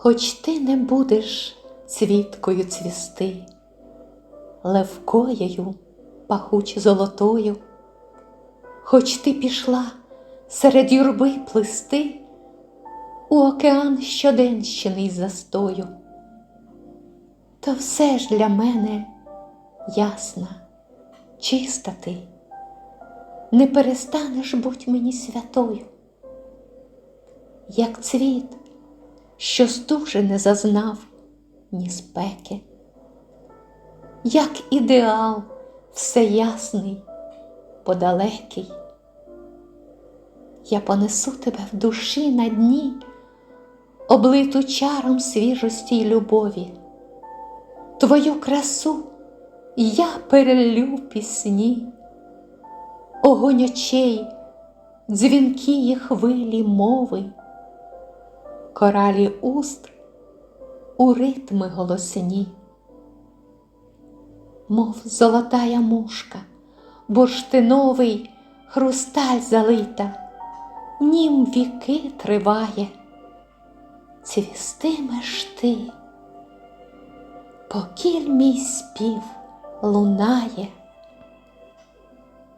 Хоч ти не будеш цвіткою цвісти, левкоєю пахуч золотою, хоч ти пішла серед юрби плисти у океан щоденщини застою, то все ж для мене ясна, чиста ти, не перестанеш будь мені святою, як цвіт, що стуже не зазнав ні спеки, як ідеал всеясний, подалекий. Я понесу тебе в душі на дні, облиту чаром свіжості й любові. Твою красу я перелю пісні, огонь очей, дзвінкі хвилі мови, коралі уст у ритми голосні, мов золотая мушка, бурштиновий хрусталь залита нім віки триває, цвістимеш ти, покіль мій спів лунає.